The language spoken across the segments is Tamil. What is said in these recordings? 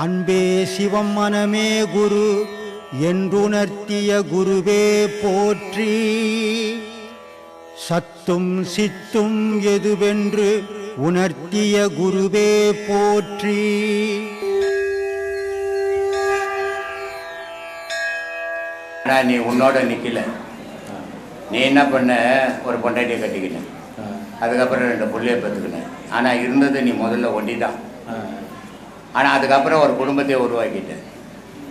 அன்பே சிவம் மனமே குரு என்றுணர்த்திய குருவே போற்றி. சத்தும் சித்தும் எதுவென்று உணர்த்திய குருவே போற்றி. ஆனால் நீ உன்னோட நிற்கல நீ என்ன பண்ண? ஒரு பொண்டாட்டியை கட்டிக்கின அதுக்கப்புறம் ரெண்டு புள்ளைய பெற்றுக்கினேன் ஆனால் இருந்தது நீ முதல்ல ஒண்டி தான் ஆனால் அதுக்கப்புறம் ஒரு குடும்பத்தை உருவாக்கிட்டேன்.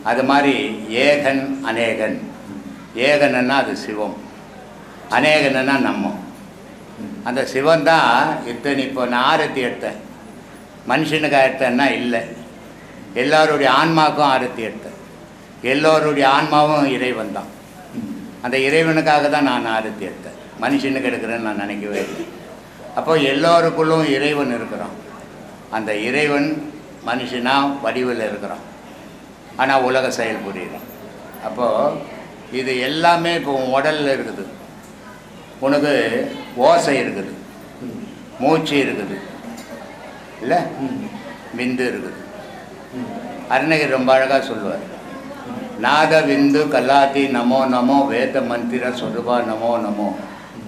அது மாதிரி ஏகன் அநேகன். ஏகன்னா அது சிவம். அநேகன்னா நம்ம. அந்த சிவன் தான் இத்தனை இப்போ நான் ஆரத்தி எடுத்தேன். மனுஷனுக்கு எடுத்தேன்னா இல்லை. எல்லோருடைய ஆன்மாவுக்கும் ஆரத்தி எடுத்தேன். எல்லோருடைய ஆன்மாவும் இறைவன் தான். அந்த இறைவனுக்காக தான் நான் ஆரத்தி எடுத்தேன். மனுஷனுக்கு எடுக்கிறேன்னு நான் நினைக்கவே இல்லை. அப்போ எல்லோருக்குள்ளும் இறைவன் இருக்கிறான். அந்த இறைவன் மனுஷனா வடிவில் இருக்கிறான். ஆனால் உலக செயல் புரியுறான். அப்போது இது எல்லாமே இப்போ உன் உடலில் இருக்குது. உனக்கு ஓசை இருக்குது. மூச்சு இருக்குது. இல்லை? விந்து இருக்குது. அருணகிரி ரொம்ப அழகாக சொல்லுவார். நாத விந்து கல்லாதி நமோ நமோ வேத மந்திர சொருபா நமோ நமோ.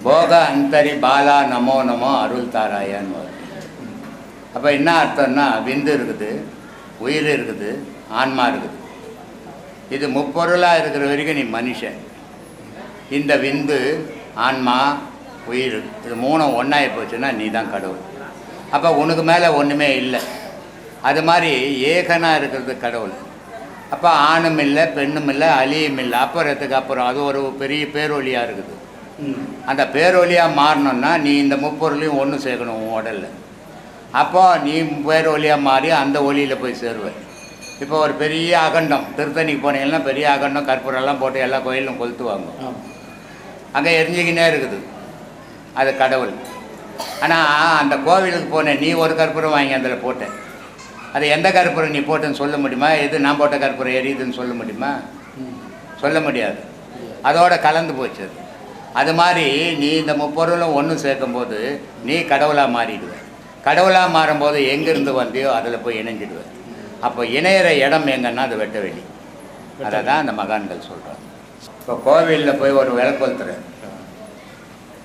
போக அந்தரி பாலா நமோ நமோ அருள் தாராயான்னு வரும். அப்போ என்ன அர்த்தம்னா விந்து இருக்குது உயிர் இருக்குது ஆன்மா இருக்குது. இது முப்பொருளாக இருக்கிற வரைக்கும் நீ மனுஷன். இந்த விந்து ஆன்மா உயிர் இது மூணும் ஒன்றாகி போச்சுன்னா நீ தான் கடவுள். அப்போ உனக்கு மேலே ஒன்றுமே இல்லை. அது மாதிரி ஏகனாக இருக்கிறது கடவுள். அப்போ ஆணும் இல்லை பெண்ணும் இல்லை அழியும் இல்லை அப்புறத்துக்கு அப்புறம் அது ஒரு பெரிய பேரொழியாக இருக்குது. அந்த பேரொழியாக மாறணும்னா நீ இந்த முப்பொருளையும் ஒன்று சேர்க்கணும் உன் உடலில். அப்போ நீ பேரொழியாக மாறி அந்த ஒளியில் போய் சேருவ. இப்போ ஒரு பெரிய அகண்டம் திருத்தணிக்கு போனீங்கன்னா பெரிய அகண்டம் கற்பூரெல்லாம் போட்டு எல்லா கோயிலும் கொளுத்துவாங்க. அங்கே எரிஞ்சிக்கினே இருக்குது. அது கடவுள். ஆனால் அந்த கோவிலுக்கு போனேன் நீ ஒரு கற்பூரம் வாங்கி அதில் போட்டேன் அது எந்த கற்பூரம் நீ போட்டேன்னு சொல்ல முடியுமா? எது நான் போட்ட கற்பூரம் எரியுதுன்னு சொல்ல முடியுமா? சொல்ல முடியாது. அதோட கலந்து போச்சு அது. அது மாதிரி நீ இந்த முப்பொருளும் ஒன்று சேர்க்கும்போது நீ கடவுளாக மாறிடுவ. கடவுளாக மாறும்போது எங்கேருந்து வந்தியோ அதில் போய் இணைஞ்சிடுவ அப்போ இணையிற இடம் எங்கன்னா அது வெட்ட வெளி அதை தான் அந்த மகான்கள் சொல்கிறாங்க இப்போ கோவிலில் போய் ஒரு விளக்கு கொளுத்துற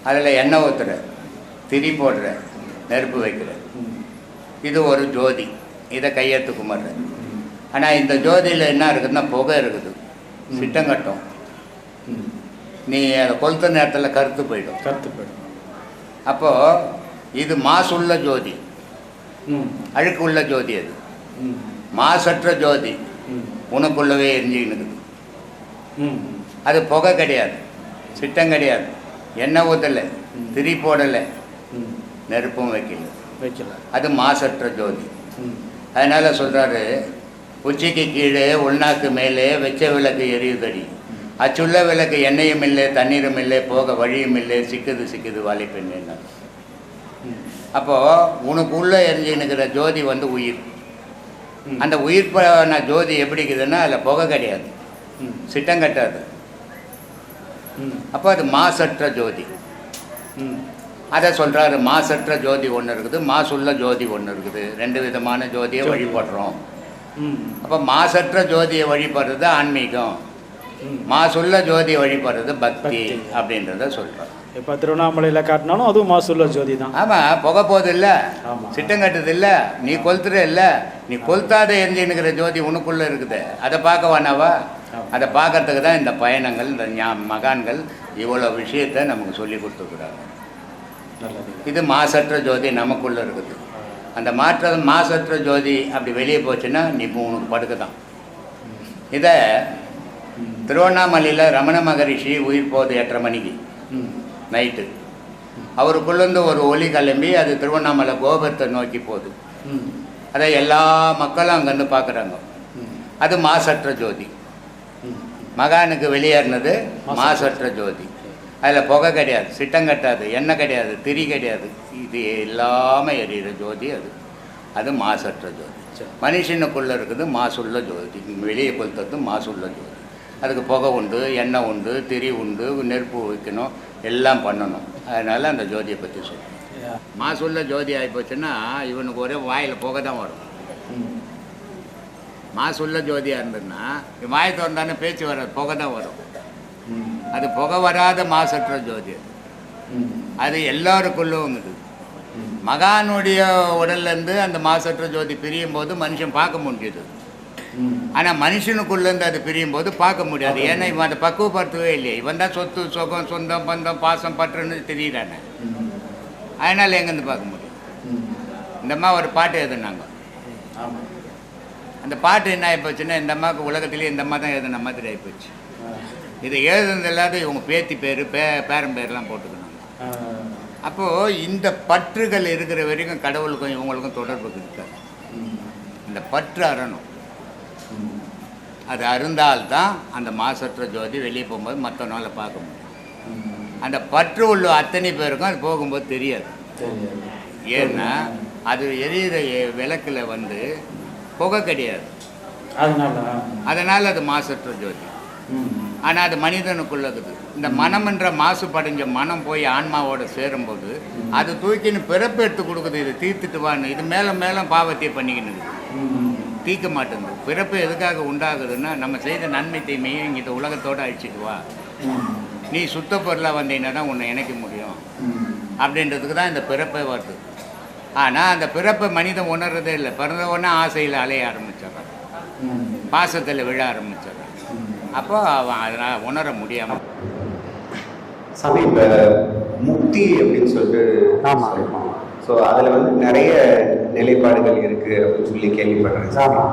அதில் எண்ணெய் ஊற்றுற திரி போடுற. நெருப்பு வைக்கிற. இது ஒரு ஜோதி. இதை கையெழுத்து கும்பிட்ற. ஆனால் இந்த ஜோதியில் என்ன இருக்குதுன்னா புகை இருக்குது. சிட்டங்கட்டும் நீ அதை கொளுத்த நேரத்தில் கருத்து போயிடும். கருத்து போயிடும். அப்போது இது மாசுள்ள ஜோதி. ம். அழுக்கு உள்ள ஜோதி அது. மாசற்ற ஜோதி. உனக்குள்ளவே எரிஞ்சுக்கிட்டு அது புகை கிடையாது. சிட்டம் கிடையாது. எண்ணெய் ஊற்றலை திரி போடலை. நெருப்பும் வைக்கல. வைக்கல. அது மாசற்ற ஜோதி. அதனால் சொல்கிறாரு உச்சிக்கு கீழே உள்நாக்கு மேலே வெச்ச விளக்கு எரியுதடி. அச்சுள்ள விளக்கு எண்ணெயும் இல்லை தண்ணீரும் இல்லை போக வழியும் இல்லை சிக்குது சிக்குது பெண்ணு ம் அப்போது உனக்கு உள்ளே எரிஞ்சுன்னுக்கிற ஜோதி வந்து உயிர். அந்த உயிர் ஜோதி எப்படி இருக்குதுன்னா அதில் புகை கிடையாது. சிட்டம் கட்டாது. அப்போ அது மாசற்ற ஜோதி. அதை சொல்கிறாரு மாசற்ற ஜோதி ஒன்று இருக்குது மாசுள்ள ஜோதி ஒன்று இருக்குது. ரெண்டு விதமான ஜோதியை ஜோதி. வழிபடுறோம். அப்போ மாசற்ற ஜோதியை வழிபடுறது ஆன்மீகம். ம். மாசுள்ள ஜோதியை வழிபடுறது பக்தி. அப்படின்றத சொல்கிறோம் இப்போ திருவண்ணாமலையில் காட்டினாலும் அதுவும் மாசுள்ள ஜோதி தான் ஆமாம் புகை போகுது இல்லை. சிட்டம் கட்டுது இல்லை நீ கொளுத்துற இல்லை நீ கொளுத்தாத எரிஞ்சுன்னுக்கிற ஜோதி உனக்குள்ளே இருக்குது. அதை பார்க்க வேணாவா. அதை பார்க்கறதுக்கு தான் இந்த பயணங்கள் இந்த ஞா- மகான்கள் இவ்வளோ விஷயத்தை நமக்கு சொல்லி கொடுத்துருக்குறாங்க. இது மாசற்ற ஜோதி நமக்குள்ளே இருக்குது. அந்த மாற்ற மாசற்ற ஜோதி அப்படி வெளியே போச்சுன்னா நீ உனக்கு படுக்க தான் இதை திருவண்ணாமலையில் ரமண மகரிஷி உயிர் போகுது எட்டரை மணிக்கு. நைட்டு. அவருக்குள்ளேருந்து ஒரு ஒளி கிளம்பி அது திருவண்ணாமலை கோபுரத்தை நோக்கி போகுது. அதை எல்லா மக்களும் அங்கேருந்து பார்க்குறாங்க. அது மாசற்ற ஜோதி. மகானுக்கு வெளியேறினது மாசற்ற. ஜோதி. அதில் புகை கிடையாது சிட்டம் கட்டாது எண்ணெய் கிடையாது திரி கிடையாது. இது எல்லாமே எரியிற ஜோதி அது. அது மாசற்ற ஜோதி. மனுஷனுக்குள்ளே இருக்குது மாசுள்ள ஜோதி. வெளியே கொளுத்துறது மாசுள்ள ஜோதி. அதுக்கு புகை உண்டு எண்ணெய் உண்டு திரி உண்டு நெருப்பு வைக்கணும் எல்லாம் பண்ணணும் அதனால் அந்த ஜோதியை பற்றி சொல்கிறேன் மாசுள்ள ஜோதி ஆகி போச்சுன்னா இவனுக்கு ஒரே வாயில் புகை தான் வரும் ம் மாசுள்ள ஜோதியாக இருந்ததுன்னா இது வாயை திறந்தானே பேச்சு வராது புகை தான் வரும். அது புகை வராத மாசற்ற ஜோதி அது. ம். அது எல்லாருக்குள்ளும் இருக்குது ம். மகானுடைய உடல்லேருந்து அந்த மாசற்ற ஜோதி பிரியும் போது மனுஷன் பார்க்க முடியுது. ஆனால் மனுஷனுக்குள்ளேருந்து அது பிரியும் போது பார்க்க முடியாது ஏன்னா இவன் அதை பக்குவப்படுத்தவே இல்லையே இவன் தான் சொத்து சுகம் சொந்தம் பந்தம் பாசம் பற்றுன்னு தெரியுறானே ம். அதனால் எங்கேருந்து பார்க்க முடியும். இந்த அம்மா ஒரு பாட்டு எழுதுனாங்க அந்த பாட்டு என்ன ஆகிப்போச்சுன்னா இந்த அம்மாவுக்கு உலகத்திலேயே இந்த அம்மா தான் எழுதுன மாதிரி ஆகிப்போச்சு. இதை எழுதுனது இல்லாத இவங்க பேத்தி பேர் பே பேரன் பேர்லாம் போட்டுக்கணும். அப்போது இந்த பற்றுகள் இருக்கிற வரைக்கும் கடவுளுக்கும் இவங்களுக்கும் தொடர்பு இருக்காது. இந்த பற்று அறணும். அது அருந்தால்தான் அந்த மாசற்ற ஜோதி வெளியே போகும்போது மற்றவனால பார்க்க முடியும். அந்த பற்று உள்ள அத்தனை பேருக்கும் அது போகும்போது தெரியாது ஏன்னா அது எரியிற விளக்குல வந்து புகை கிடையாது அதனால அதனால் அது மாசற்ற ஜோதி. ஆனால் அது மனிதனுக்குள்ளது இந்த மனம் என்ற மாசு படிஞ்ச மனம் போய் ஆன்மாவோட சேரும்போது அது தூக்கின்னு பிறப்பு எடுத்து கொடுக்குது இது தீர்த்துட்டு வான்னு இது மேலே மேலே பாவத்தை பண்ணிக்கின்னு. தீர்க்க மாட்டேங்குது பிறப்பு எதுக்காக உண்டாகுதுன்னா நம்ம செய்த நன்மை தீமையை இங்கிட்ட உலகத்தோடு அழிச்சிட்டு வா. நீ சுத்த பொருளாக வந்தீங்கன்னா தான் உன்னை இணைக்க முடியும். அப்படின்றதுக்கு தான் இந்த பிறப்பே வருது ஆனால் அந்த பிறப்பை மனிதன் உணர்றதே இல்லை பிறந்த உடனே ஆசையில் அலைய ஆரம்பிச்சிடுறான். பாசத்தில் விழ ஆரம்பிச்சிடுறான். அப்போ அவன் அதனால் உணர முடியாமல் சாமி இப்ப முக்தி அப்படின்னு சொல்லிட்டு ஆமா. ஸோ அதுல வந்து நிறைய நிலைப்பாடுகள் இருக்கு அப்படின்னு சொல்லி கேள்விப்படுறேன். சாமி ஆமா.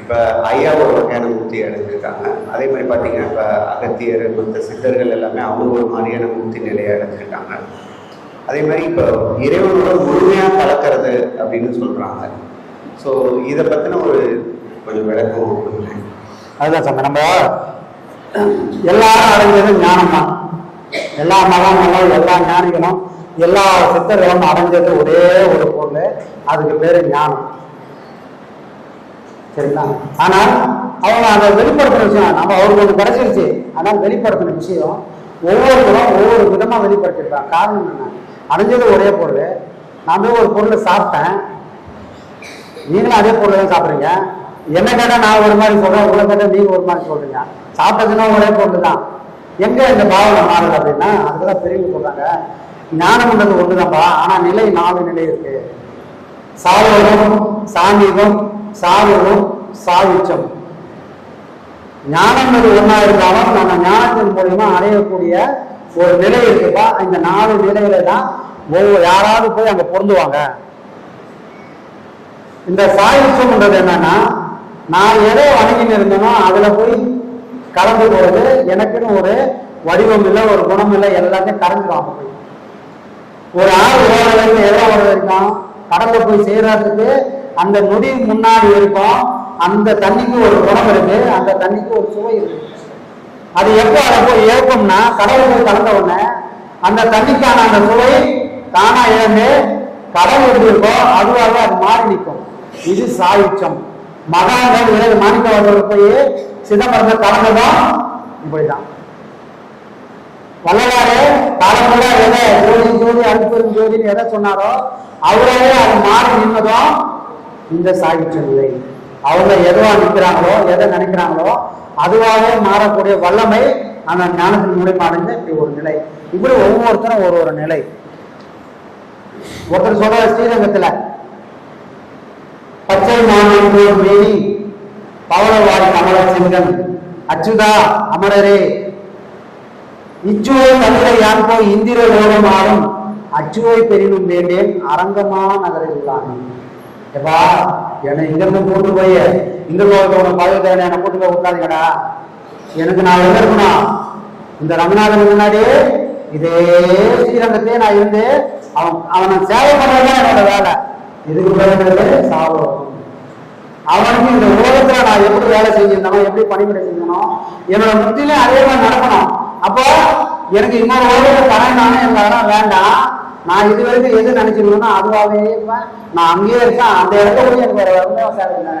இப்ப ஐயா ஒரு வகையான முக்தி அடைஞ்சிருக்காங்க அதே மாதிரி பாத்தீங்கன்னா இப்ப அகத்தியர் மற்ற சித்தர்கள் எல்லாமே அவங்க ஒரு மாதிரியான முக்தி நிலையை அடைஞ்சிருக்காங்க அதே மாதிரி இப்போ இறைவனோட முழுமையா கலக்கிறது அப்படின்னு சொல்றாங்க. ஸோ இதை பத்தின ஒரு கொஞ்சம் விளக்கம் கொடுங்களேன். அதுதான் சாமி நம்ம எல்லாரும் அடைஞ்சது ஞானம் தான் எல்லா மதங்களும் எல்லா ஞானிகளும் எல்லா சித்தர்களும் அடைஞ்சது ஒரே ஒரு பொருள் அதுக்கு பேரு ஞானம். சரிங்களா? ஆனா அவங்க அதை வெளிப்படுத்துற விஷயம் நம்ம அவருக்கு ஒன்று கிடைச்சிருச்சு. ஆனால் வெளிப்படுத்தின விஷயம். ஒவ்வொருத்தரும் ஒவ்வொரு விதமா வெளிப்படுத்திருக்காங்க காரணம் என்ன? அடைஞ்சது ஒரே பொருள். நான் போய் ஒரு பொருளை சாப்பிட்டேன். நீங்களும் அதே பொருளை தான் சாப்பிட்றீங்க. என்ன கேட்டால் நான் ஒரு மாதிரி சொல்றேன் உங்களை கேட்டால் நீங்க ஒரு மாதிரி சொல்றீங்க. சாப்பிட்டதுன்னா ஒரே பொருள் தான். எங்க இந்த பாவனை மாறுது அப்படின்னா அதுதான் பெரியவங்க சொல்றாங்க. ஞானம்ன்றது ஒண்ணுதான்ப்பா. ஆனா நிலை நாலு நிலை இருக்கு. சாவகம் சாமீகம் சாவகம் சாயுச்சம். ஞானம்ன்றது ஒன்றா இருந்தாலும் நம்ம ஞானத்தின் மூலியமா அடையக்கூடிய ஒரு நிலை இருக்குப்பா. இந்த நாலு நிலையில தான் ஒவ்வொரு யாராவது போய் அங்க பொருந்துவாங்க. இந்த சாயுச்சம்ன்றது என்னன்னா நான் எதை வணங்கின்னு இருந்தேனோ அதுல போய் கலந்து போறது எனக்குன்னு ஒரு வடிவம் இல்லை ஒரு குணம் இல்லை எல்லாத்தையும் கலந்துருவாங்க போய். ஒரு ஆள் ஓரளவுக்கு எவ்வளோ ஓடுறது இருக்கும் கடல்ல போய் சேர்றதுக்கு அந்த நொடி முன்னாடி இருக்கும். அந்த தண்ணிக்கு ஒரு குணம் இருக்கு. அந்த தண்ணிக்கு ஒரு சுவை இருக்கு. அது எப்போ அதை போய் இழக்கும்னா கடவுள் போய் கலந்த உடனே அந்த தண்ணிக்கான அந்த சுவை தானா இழந்து கடவுள் எப்படி இருக்கோ அதுவாக அது மாறி நிற்கும். இது சாயுச்சம். மகான்கள் விலகு மாணிக்கவாசல் போய் சிதம்பரத்தை கலந்ததும் இப்படிதான். வள்ளலாறு காலமுறை எதை ஜோதி ஜோதி அருட்பெரும் ஜோதின்னு எதை சொன்னாரோ அவரே அது மாறி நின்னதும் இந்த சாகிச்ச நிலை அவங்க எதுவா நிற்கிறாங்களோ எதை நினைக்கிறாங்களோ அதுவாகவே மாறக்கூடிய வல்லமை அந்த ஞானத்தின் மூலியமா அடைந்த இப்படி ஒரு நிலை. இப்படி ஒவ்வொருத்தரும் ஒரு ஒரு நிலை. ஒருத்தர் சொல்ற ஸ்ரீரங்கத்துல பச்சை மாநிலம் மேனி பவளவாடி அமர சிங்கம் அச்சுதா அமரரே இச்சுவை தந்தை யான் போய் இந்திர லோகம் அச்சுவை பெரிதும் வேண்டேன். அரங்கமான நகரில் தானே எப்பா என்னை இங்கிருந்து கூட்டு போய் இந்த லோகத்தோட பதவி என்னை கூட்டு போய் விட்டாதீங்கடா எனக்கு நான் எங்க இருக்கணும் இந்த ரங்கநாதன் முன்னாடி இதே ஸ்ரீரங்கத்தையே நான் இருந்து அவன் அவனை சேவை பண்றதுதான் என்னோட வேலை. இதுக்கு பிறகு சாவம் அவனுக்கு இந்த உலகத்துல நான் எப்படி வேலை செஞ்சிருந்தனோ எப்படி பணிபுரை செஞ்சனோ என்னோட முத்திலே அதே மாதிரி நடக்கணும். அப்போ எனக்கு இன்னொரு உலகத்தை பணம் எனக்கு இருந்தாலும் வேண்டாம். நான் இது வரைக்கும் எது நினைச்சிருந்தேனோ அதுவாகவே இருப்பேன். நான் அங்கேயே இருக்கேன். அந்த இடத்துல போய் எனக்கு ஒரு வரவே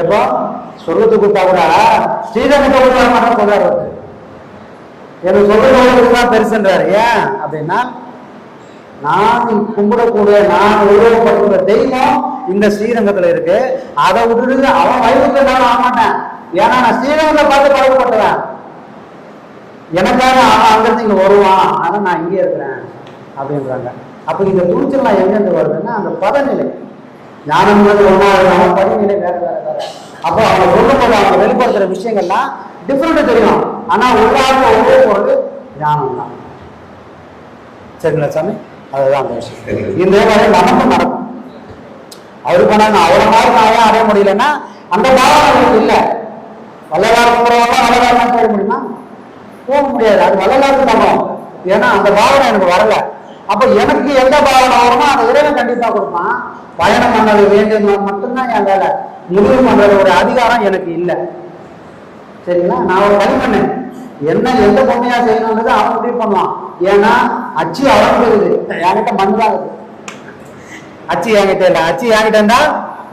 எப்போ? சொர்க்கத்துக்கு கொடுத்தா கூட. ஸ்ரீரங்கத்தை கொடுத்தா மட்டும் சொல்றாரு எனக்கு சொல்றது தான் பெருசுன்றாரு. ஏன் அப்படின்னா நான் கும்பிடக்கூடிய நான் உருவப்படுத்துகிற தெய்வம் இந்த ஸ்ரீரங்கத்துல இருக்கு. அதை விட்டுட்டு அவன் வயதுக்கு நான் ஆக மாட்டேன். ஏன்னா நான் ஸ்ரீரங்கத்தை பார்த்து பழக்கப்பட்டவன் எனக்காக அங்கிருந்து இங்க வருவான் ஆனா நான் இங்கே இருக்கிறேன் அப்படின்றாங்க. அப்ப இந்த துணிச்சல்லாம் எங்கிருந்து வருதுன்னா அந்த பதநிலை. ஞானம்ன்றது ஒன்றா இருந்தாலும் படிநிலை வேற வேற வேற. அப்போ அவங்க சொல்லும்போது அவங்க வெளிப்படுத்துற விஷயங்கள்லாம் டிஃப்ரெண்ட் தெரியும். ஆனா உள்ளார்ந்த ஒரே பொருள் ஞானம் தான். சரிங்களா சாமி? அதுதான் அந்த விஷயம். இந்த மாதிரி நமக்கும் நடக்கும். அவரு பண்ணாங்க அவரை மாதிரி நான் அடைய முடியலன்னா அந்த அவருக்கு இல்லை. வள்ளலார் கும்பிட்றவங்க வள்ளலார் போக முடியுமா? போக முடியாது. அது வரலாறு தகம் ஏன்னா அந்த பாவனை எனக்கு வரல. அப்ப எனக்கு எந்த பாவனை வருமோ அந்த இறைவன் கண்டிப்பா கொடுப்பான். பயணம் பண்ணது வேண்டும் மட்டும்தான் என் வேலை. முடிவு பண்றது ஒரு அதிகாரம் எனக்கு இல்லை. சரிங்களா? நான் ஒரு களிமண் என்ன எந்த பொம்மையா செய்யணும்ன்றது அவன் முடிவு பண்ணுவான். ஏன்னா அச்சு அவன் இருக்குது என்கிட்ட மண்ணாகுது அச்சு என்கிட்ட இல்லை. அச்சு என்கிட்டா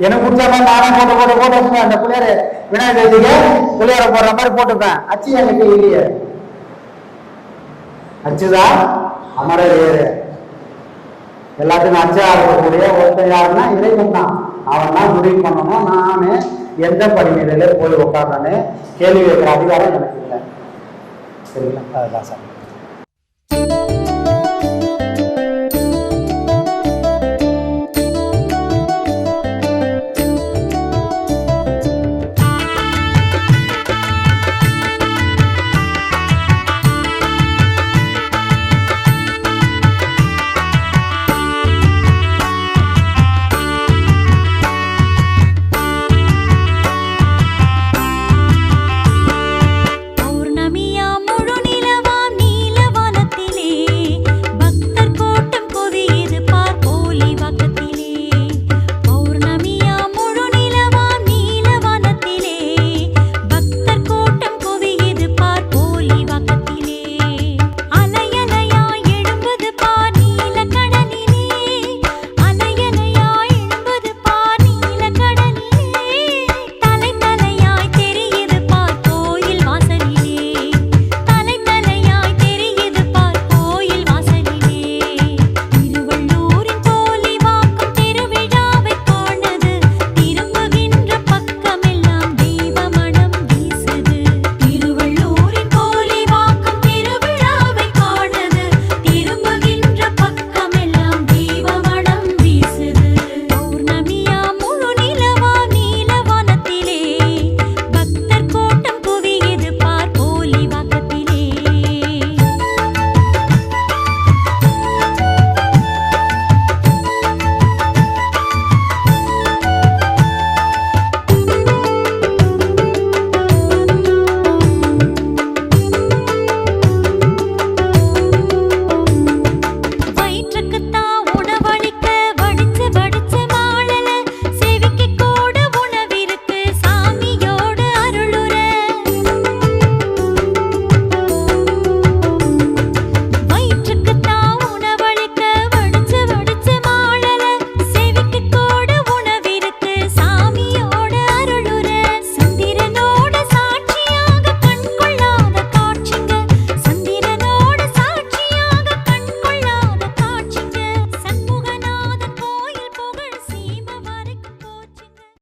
எனக்கு பிடிச்ச மாதிரி நானே போட்டு போட்டு போட்டு அந்த புள்ளையாரு விநாயகர் சதுர்த்திக்கு போடுற மாதிரி போட்டுப்பேன். அச்சு என்கிட்ட இல்லையே. அச்சுதான் அமரர் ஏறு எல்லாத்துக்கும் அச்சா இருக்கக்கூடிய ஒருத்தன் யாருன்னா இறைவன் தான். அவன் தான் முடிவு பண்ணணும். நானு எந்த படிநிலையில போய் உட்கார்றேன்னு கேள்வி கேட்கிற அதிகாரம் எனக்கு இல்லை. சரிங்களா? அதுதான் சார்.